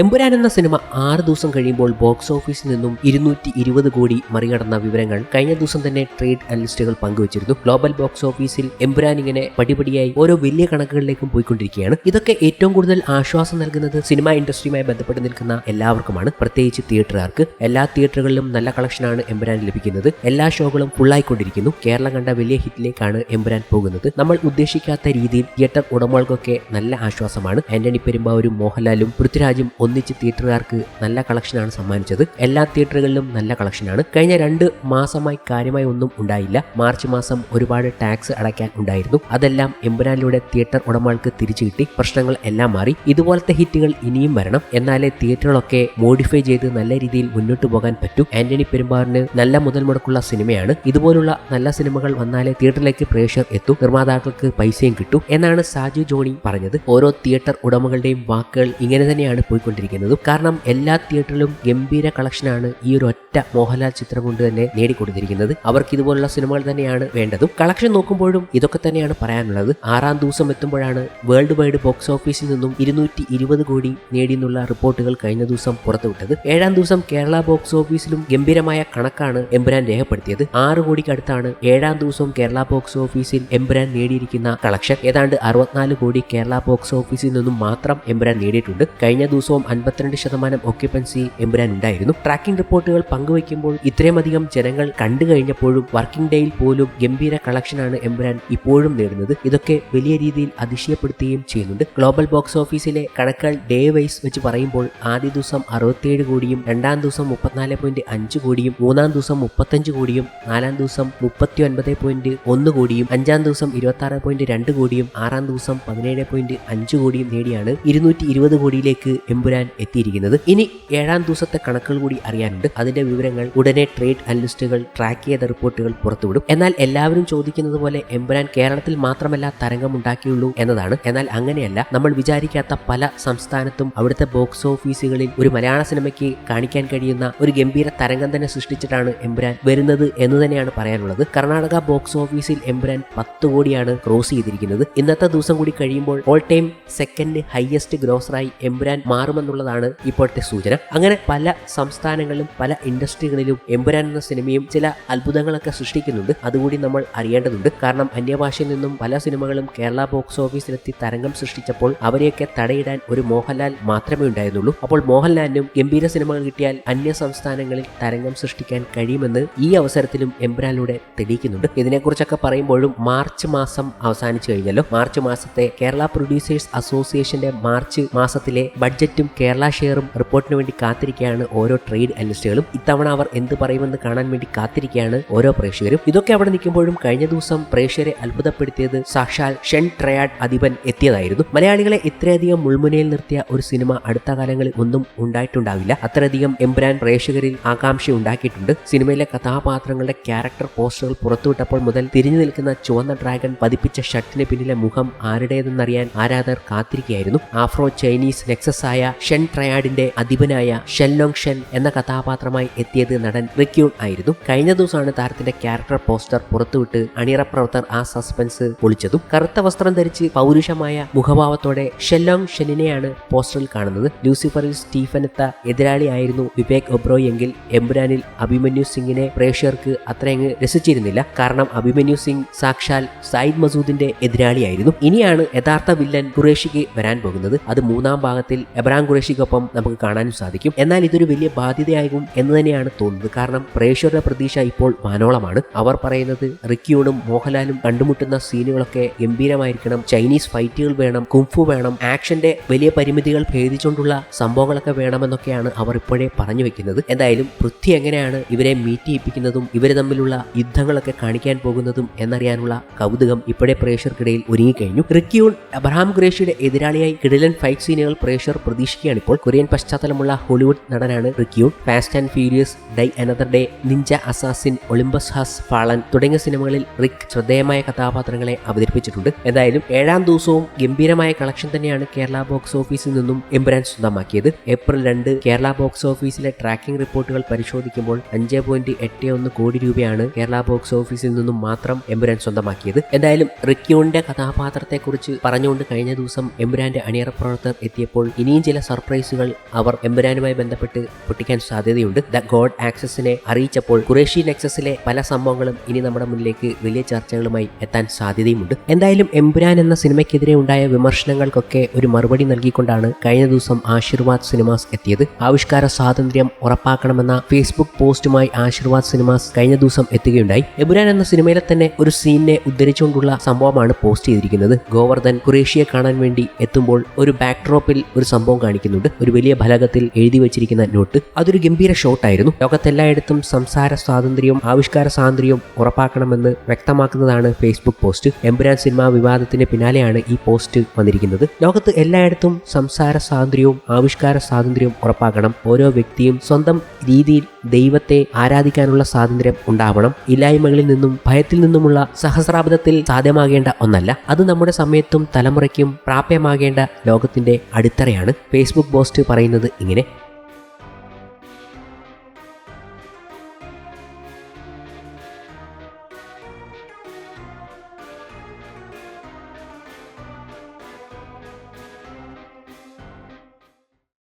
എമ്പുരാൻ എന്ന സിനിമ ആറ് ദിവസം കഴിയുമ്പോൾ ബോക്സ് ഓഫീസിൽ നിന്നും ഇരുന്നൂറ്റി ഇരുപത് കോടി മറികടന്ന വിവരങ്ങൾ കഴിഞ്ഞ ദിവസം തന്നെ ട്രേഡ് അനലിസ്റ്റുകൾ പങ്കുവച്ചിരുന്നു. ഗ്ലോബൽ ബോക്സ് ഓഫീസിൽ എമ്പുരാൻ ഇങ്ങനെ പടിപടിയായി ഓരോ വലിയ കണക്കുകളിലേക്കും പോയിക്കൊണ്ടിരിക്കുകയാണ്. ഇതൊക്കെ ഏറ്റവും കൂടുതൽ ആശ്വാസം നൽകുന്നത് സിനിമ ഇൻഡസ്ട്രിയുമായി ബന്ധപ്പെട്ട് നിൽക്കുന്ന എല്ലാവർക്കുമാണ്. പ്രത്യേകിച്ച് തിയേറ്ററുകാർക്ക്. എല്ലാ തിയേറ്ററുകളിലും നല്ല കളക്ഷനാണ് എമ്പുരാൻ ലഭിക്കുന്നത്. എല്ലാ ഷോകളും ഫുള്ളായിക്കൊണ്ടിരിക്കുന്നു കേരളം കണ്ട വലിയ ഹിറ്റിലേക്കാണ് എമ്പുരാൻ പോകുന്നത്. നമ്മൾ ഉദ്ദേശിക്കാത്ത രീതിയിൽ തിയേറ്റർ ഉടമകൾക്കൊക്കെ നല്ല ആശ്വാസമാണ്. ആന്റണി പെരുമ്പാവൂരും മോഹൻലാലും പൃഥ്വിരാജും ഒന്നിച്ച് തിയേറ്ററുകാർക്ക് നല്ല കളക്ഷനാണ് സമ്മാനിച്ചത്. എല്ലാ തിയേറ്ററുകളിലും നല്ല കളക്ഷനാണ്. കഴിഞ്ഞ രണ്ട് മാസമായി കാര്യമായി ഒന്നും ഉണ്ടായില്ല. മാർച്ച് മാസം ഒരുപാട് ടാക്സ് അടയ്ക്കാൻ ഉണ്ടായിരുന്നു. അതെല്ലാം എമ്പുരാനിലൂടെ തിയേറ്റർ ഉടമകൾക്ക് തിരിച്ചു കിട്ടി. പ്രശ്നങ്ങൾ എല്ലാം മാറി. ഇതുപോലത്തെ ഹിറ്റുകൾ ഇനിയും വരണം. എന്നാലേ തിയേറ്ററുകളൊക്കെ മോഡിഫൈ ചെയ്ത് നല്ല രീതിയിൽ മുന്നോട്ട് പോകാൻ പറ്റൂ. ആന്റണി പെരുമ്പാറിന് നല്ല മുതൽ മുടക്കുള്ള സിനിമയാണ്. ഇതുപോലുള്ള നല്ല സിനിമകൾ വന്നാലേ തിയേറ്ററിലേക്ക് പ്രേക്ഷകർ എത്തും. നിർമ്മാതാക്കൾക്ക് പൈസയും കിട്ടും. എന്നാണ് സാജു ജോണി പറഞ്ഞത്. ഓരോ തിയേറ്റർ ഉടമകളുടെയും വാക്കുകൾ ഇങ്ങനെ തന്നെയാണ് പോയിക്കൊണ്ടിരിക്കുന്നത് കാരണം എല്ലാ തിയേറ്ററിലും ഗംഭീര കളക്ഷനാണ് ഈ ഒരു ഒറ്റ മോഹൻലാൽ ചിത്രം കൊണ്ട് തന്നെ നേടിക്കൊടുത്തിരിക്കുന്നത്. അവർക്ക് ഇതുപോലുള്ള സിനിമകൾ തന്നെയാണ് വേണ്ടതും. കളക്ഷൻ നോക്കുമ്പോഴും ഇതൊക്കെ തന്നെയാണ് പറയാനുള്ളത്. ആറാം ദിവസം എത്തുമ്പോഴാണ് വേൾഡ് വൈഡ് ബോക്സ് ഓഫീസിൽ നിന്നും ഇരുന്നൂറ്റി ഇരുപത് കോടി നേടിയെന്നുള്ള റിപ്പോർട്ടുകൾ കഴിഞ്ഞ ദിവസം പുറത്തുവിട്ടത്. ഏഴാം ദിവസം കേരള ബോക്സ് ഓഫീസിലും ഗംഭീരമായ കണക്കാണ് എമ്പുരാൻ രേഖപ്പെടുത്തിയത്. ആറ് കോടിക്ക് അടുത്താണ് ഏഴാം ദിവസം കേരള ബോക്സ് ഓഫീസിൽ എമ്പുരാൻ നേടിയിരിക്കുന്ന കളക്ഷൻ. ഏതാണ്ട് അറുപത്തിനാല് കോടി കേരള ബോക്സ് ഓഫീസിൽ നിന്നും മാത്രം എമ്പുരാൻ നേടിയിട്ടുണ്ട്. കഴിഞ്ഞ ദിവസവും അൻപത്തിരണ്ട് ശതമാനം ഓക്യുപ്പൻസി എമ്പുരാൻ ഉണ്ടായിരുന്നു. ട്രാക്കിംഗ് റിപ്പോർട്ടുകൾ പങ്കുവയ്ക്കുമ്പോൾ ഇത്രയുമധികം ജനങ്ങൾ കണ്ടു കഴിഞ്ഞപ്പോഴും വർക്കിംഗ് ഡേയിൽ പോലും ഗംഭീര കളക്ഷനാണ് എമ്പുരാൻ ഇപ്പോഴും നേടുന്നത്. ഇതൊക്കെ വലിയ രീതിയിൽ അതിശയപ്പെടുത്തുകയും ചെയ്യുന്നുണ്ട്. ഗ്ലോബൽ ബോക്സ് ഓഫീസിലെ കണക്കുകൾ ഡേ വൈസ് വെച്ച് പറയുമ്പോൾ ആദ്യ ദിവസം അറുപത്തിയേഴ് കോടിയും രണ്ടാം ദിവസം മുപ്പത്തിനാല് പോയിന്റ് അഞ്ച് കോടിയും മൂന്നാം ദിവസം മുപ്പത്തഞ്ച് കോടിയും നാലാം ദിവസം മുപ്പത്തി ഒൻപത് പോയിന്റ് ഒന്ന് കോടിയും അഞ്ചാം ദിവസം ഇരുപത്തി ആറ് പോയിന്റ് രണ്ട് കോടിയും ആറാം ദിവസം പതിനേഴ് പോയിന്റ് അഞ്ച് കോടിയും നേടിയാണ്. ഇരുന്നൂറ്റി ഇരുപത് കോടിയിലേക്ക് എമ്പുരാൻ എത്തിയിരിക്കുന്നത്. ഇനി ഏഴാം ദിവസത്തെ കണക്കുകൾ കൂടി അറിയാനുണ്ട്. അതിന്റെ വിവരങ്ങൾ ഉടനെ ട്രേഡ് അനലിസ്റ്റുകൾ ട്രാക്ക് ചെയ്ത റിപ്പോർട്ടുകൾ പുറത്തുവിടും. എന്നാൽ എല്ലാവരും ചോദിക്കുന്നത് പോലെ എമ്പുരാൻ കേരളത്തിൽ മാത്രമല്ല തരംഗം ഉണ്ടാക്കിയുള്ളൂ എന്നതാണ്. എന്നാൽ അങ്ങനെയല്ല. നമ്മൾ വിചാരിക്കാത്ത പല സംസ്ഥാനത്തും അവിടുത്തെ ബോക്സ് ഓഫീസുകളിൽ ഒരു മലയാള സിനിമയ്ക്ക് കാണിക്കാൻ കഴിയുന്ന ഒരു ഗംഭീര തരംഗം തന്നെ സൃഷ്ടിച്ചിട്ടാണ് എമ്പുരാൻ വരുന്നത് എന്ന് തന്നെയാണ് പറയാനുള്ളത്. കർണാടക ബോക്സ് ഓഫീസിൽ എമ്പുരാൻ പത്ത് കോടിയാണ് ക്രോസ് ചെയ്തിരിക്കുന്നത്. ഇന്നത്തെ ദിവസം കൂടി കഴിയുമ്പോൾ ഓൾ ടൈം സെക്കൻഡ് ഹയസ്റ്റ് ഗ്രോസറായി എമ്പുരാൻ മാറുമെന്നുള്ളതാണ് ഇപ്പോഴത്തെ സൂചന. അങ്ങനെ പല സംസ്ഥാനങ്ങളിലും പല ഇൻഡസ്ട്രികളിലും എമ്പുരാൻ എന്ന സിനിമയും ചില അത്ഭുതങ്ങളൊക്കെ സൃഷ്ടിക്കുന്നുണ്ട്. അതുകൂടി നമ്മൾ അറിയേണ്ടതുണ്ട്. കാരണം അന്യഭാഷയിൽ നിന്നും പല സിനിമകളും കേരള ബോക്സ് ഓഫീസിലെത്തി തരംഗം സൃഷ്ടിച്ചപ്പോൾ അവരെയൊക്കെ തടയിടാൻ ഒരു മോഹൻലാൽ മാത്രമേ ഉണ്ടായിരുന്നുള്ളൂ. അപ്പോൾ മോഹൻലാലിനും ഗംഭീര സിനിമകൾ കിട്ടിയാൽ അന്യ സംസ്ഥാനങ്ങളിൽ തരംഗം സൃഷ്ടിക്കാൻ കഴിയുമെന്ന് ഈ അവസരത്തിലും എംബ്രാനിലൂടെ തെളിയിക്കുന്നുണ്ട്. ഇതിനെക്കുറിച്ചൊക്കെ പറയുമ്പോഴും മാർച്ച് മാസം അവസാനിച്ചു കഴിഞ്ഞല്ലോ. മാർച്ച് മാസത്തെ കേരള പ്രൊഡ്യൂസേഴ്സ് അസോസിയേഷന്റെ മാർച്ച് മാസത്തിലെ ബഡ്ജറ്റും കേരള ഷെയറും റിപ്പോർട്ടിന് വേണ്ടി കാത്തിരിക്കുകയാണ് ഓരോ ട്രേഡ് അനലിസ്റ്റുകളും. ഇത്തവണ അവർ എന്ത് പറയുമെന്ന് കാണാൻ വേണ്ടി കാത്തിരിക്കുകയാണ് ഓരോ പ്രേക്ഷകരും. ഇതൊക്കെ അവിടെ നിൽക്കുമ്പോഴും കഴിഞ്ഞ ദിവസം പ്രേക്ഷകരെ അത്ഭുതപ്പെടുത്തിയത് സാക്ഷാൽ ഷെൻ ട്രയാഡ് അധിപൻ എത്തിയതായിരുന്നു. മലയാളികളെ ഇത്രയധികം മുൾമുനയിൽ നിർത്തിയ ഒരു സിനിമ അടുത്ത കാലങ്ങളിൽ ഒന്നും ഉണ്ടായിട്ടുണ്ടാവില്ല. അത്രയധികം എംബ്രാൻ പ്രേക്ഷകരിൽ ആകാംക്ഷ ഉണ്ടാക്കിയിട്ടുണ്ട്. സിനിമയിലെ കഥാപാത്രങ്ങളുടെ ക്യാരക്ടർ പോസ്റ്ററുകൾ പുറത്തുവിട്ടപ്പോൾ മുതൽ തിരിഞ്ഞു നിൽക്കുന്ന ചുവന്ന ഡ്രാഗൺ പതിപ്പിച്ച ഷർട്ടിന് പിന്നിലെ മുഖം ആരുടേതെന്നറിയാൻ ആരാധകർ കാത്തിരിക്കുകയായിരുന്നു. ആഫ്രോ ചൈനീസ് നെക്സസ് ആയ ഷെൻ ട്രയാഡിന്റെ അധിപനായ ഷെൻലോങ് ഷെൻ എന്ന കഥാപാത്രമായി എത്തിയത് നടൻ റിക്യൂൺ ആയിരുന്നു. കഴിഞ്ഞ ദിവസമാണ് താരത്തിന്റെ ക്യാരക്ടർ പോസ്റ്റർ പുറത്തുവിട്ട് അണിയറ പ്രവർത്തകർ ആ സസ്പെൻസ് പൊളിച്ചതും. കറുത്ത വസ്ത്രം ധരിച്ച് പൗരുഷമായ മുഖഭാവത്തോടെ ഷെല്ലോങ് ഷെനിനെയാണ് പോസ്റ്ററിൽ കാണുന്നത്. ലൂസിഫറിൽ സ്റ്റീഫൻ എത്ത എതിരാളിയായിരുന്നു വിവേക് ഒബ്രോയ് എങ്കിൽ എംബുരാനിൽ അഭിമന്യു സിംഗിനെ പ്രേക്ഷകർക്ക് അത്രയങ്ങ് രസിച്ചിരുന്നില്ല. കാരണം അഭിമന്യു സിംഗ് സാക്ഷാൽ സയ്യിദ് മസൂദിന്റെ എതിരാളിയായിരുന്നു. ഇനിയാണ് യഥാർത്ഥ വില്ലൻ ഖുറേഷിക്ക് വരാൻ പോകുന്നത്. അത് മൂന്നാം ഭാഗത്തിൽ എബ്രാം ഖുറേഷിക്കൊപ്പം നമുക്ക് കാണാനും സാധിക്കും. എന്നാൽ ഇതൊരു വലിയ ബാധ്യതയാകും എന്ന് തന്നെയാണ് തോന്നുന്നത്. കാരണം പ്രേക്ഷകരുടെ പ്രതീക്ഷ ഇപ്പോൾ വാനോളമാണ് അവർ പറയുന്നത് റിക്കിയോടും മോഹൻലാലും കണ്ടുമുട്ടുന്ന സീനുകളൊക്കെ ഗംഭീരമായിരിക്കണം. ചൈനീസ് ഫൈറ്റുകൾ വേണം കുംഫു വേണം ആക്ഷന്റെ വലിയ പരിമിതികൾ ഭേദിച്ചുകൊണ്ടുള്ള സംഭവങ്ങളൊക്കെ വേണമെന്നൊക്കെയാണ് അവർ ഇപ്പോഴേ പറഞ്ഞു വെക്കുന്നത്. എന്തായാലും പൃഥ്വി എങ്ങനെയാണ് ഇവരെ മീറ്റ് ചെയ്യിപ്പിക്കുന്നതും ഇവരെ തമ്മിലുള്ള യുദ്ധങ്ങളൊക്കെ കാണിക്കാൻ പോകുന്നതും എന്നറിയാനുള്ള കൗതുകം ഇപ്പോഴേ പ്രേക്ഷകർക്കിടയിൽ ഒരുങ്ങിക്കഴിഞ്ഞു. റിക്കിയൂൺ അബ്രഹാം ഖുറേഷിയുടെ എതിരാളിയായി കിടിലൻ ഫൈറ്റ് സീനുകൾ പ്രേക്ഷകർ പ്രതീക്ഷിക്കുകയാണ്. ഇപ്പോൾ കൊറിയൻ പശ്ചാത്തലമുള്ള ഹോളിവുഡ് നടനാണ് Rick Yune fast and furious die another day ninja assassin Olympus has fallen തുടങ്ങിയ സിനിമകളിൽ റിക് ശ്രദ്ധേയമായ കഥാപാത്രങ്ങളെ അവതരിപ്പിച്ചിട്ടുണ്ട്. എന്തായാലും ഏഴാം ദിവസവും ഗംഭീരമായ കളക്ഷൻ തന്നെയാണ് കേരള ബോക്സ് ഓഫീസിൽ നിന്നും എംബ്രാൻ സ്വന്തമാക്കിയത്. ഏപ്രിൽ രണ്ട് കേരള ബോക്സ് ഓഫീസിലെ ട്രാക്കിംഗ് റിപ്പോർട്ടുകൾ പരിശോധിക്കുമ്പോൾ അഞ്ച് പോയിന്റ് എട്ട് ഒന്ന് കോടി രൂപയാണ് കേരള ബോക്സ് ഓഫീസിൽ നിന്നും മാത്രം എംബ്രാൻ സ്വന്തമാക്കിയത്. എന്തായാലും റിക്യൂണിന്റെ കഥാപാത്രത്തെക്കുറിച്ച് പറഞ്ഞുകൊണ്ട് കഴിഞ്ഞ ദിവസം എംബ്രാന്റെ അണിയറ പ്രവർത്തകർ എത്തിയപ്പോൾ ഇനിയും ചില സർപ്രൈസുകൾ അവർ എമ്പുരാനുമായി ബന്ധപ്പെട്ട് പൊട്ടിക്കാൻ സാധ്യതയുണ്ട്. ദ ഗോഡ് ആക്സസിനെ അറിയിച്ചപ്പോൾ കുറേഷ്യൻ നെക്സസിലെ പല സംഭവങ്ങളും ഇനി നമ്മുടെ മുന്നിലേക്ക് വലിയ ചർച്ചകളുമായി എത്താൻ സാധ്യതയുമുണ്ട്. എന്തായാലും എമ്പുരാൻ എന്ന സിനിമയ്ക്കെതിരെ ഉണ്ടായ വിമർശനങ്ങൾക്കൊക്കെ ഒരു മറുപടി നൽകിക്കൊണ്ടാണ് കഴിഞ്ഞ ദിവസം ആശീർവാദ് സിനിമാസ് എത്തിയത്. ആവിഷ്കാര സ്വാതന്ത്ര്യം ഉറപ്പാക്കണമെന്ന ഫേസ്ബുക്ക് പോസ്റ്റുമായി ആശീർവാദ് സിനിമാസ് കഴിഞ്ഞ ദിവസം എത്തുകയുണ്ടായി. എമ്പുരാൻ എന്ന സിനിമയിലെ തന്നെ ഒരു സീനിനെ ഉദ്ധരിച്ചുകൊണ്ടുള്ള സംഭവമാണ് പോസ്റ്റ് ചെയ്തിരിക്കുന്നത്. ഗോവർദ്ധൻ കുറേഷ്യയെ കാണാൻ വേണ്ടി എത്തുമ്പോൾ ഒരു ബാക്ക്ഡ്രോപ്പിൽ ഒരു സംഭവം കാണിക്കുന്നുണ്ട്. ഒരു വലിയ ഫലകത്തിൽ എഴുതി വെച്ചിരിക്കുന്ന നോട്ട്. അതൊരു ഗംഭീര ഷോട്ടായിരുന്നു ലോകത്തെല്ലായിടത്തും സംസാര സ്വാതന്ത്ര്യവും ആവിഷ്കാര സ്വാതന്ത്ര്യവും ഉറപ്പാക്കണമെന്ന് വ്യക്തമാക്കുന്നതാണ് ഫേസ്ബുക്ക് പോസ്റ്റ് എംബുരാൻ സിനിമാ വിവാദത്തിന് പിന്നാലെയാണ് ഈ പോസ്റ്റ് വന്നിരിക്കുന്നത്. ലോകത്ത് എല്ലായിടത്തും സംസാര സ്വാതന്ത്ര്യവും ആവിഷ്കാര സ്വാതന്ത്ര്യവും ഉറപ്പാക്കണം. ഓരോ വ്യക്തിയും സ്വന്തം രീതിയിൽ ദൈവത്തെ ആരാധിക്കാനുള്ള സ്വാതന്ത്ര്യം ഉണ്ടാവണം. ഇല്ലായ്മകളിൽ നിന്നും ഭയത്തിൽ നിന്നുമുള്ള സഹസ്രാബ്ദത്തിൽ സാധ്യമാകേണ്ട ഒന്നല്ല. അത് നമ്മുടെ സമയത്തും തലമുറയ്ക്കും പ്രാപ്യമാകേണ്ട ലോകത്തിന്റെ അടിത്തറയാണ്. ഫേസ്ബുക്ക് പോസ്റ്റ് പറയുന്നത് ഇങ്ങനെ.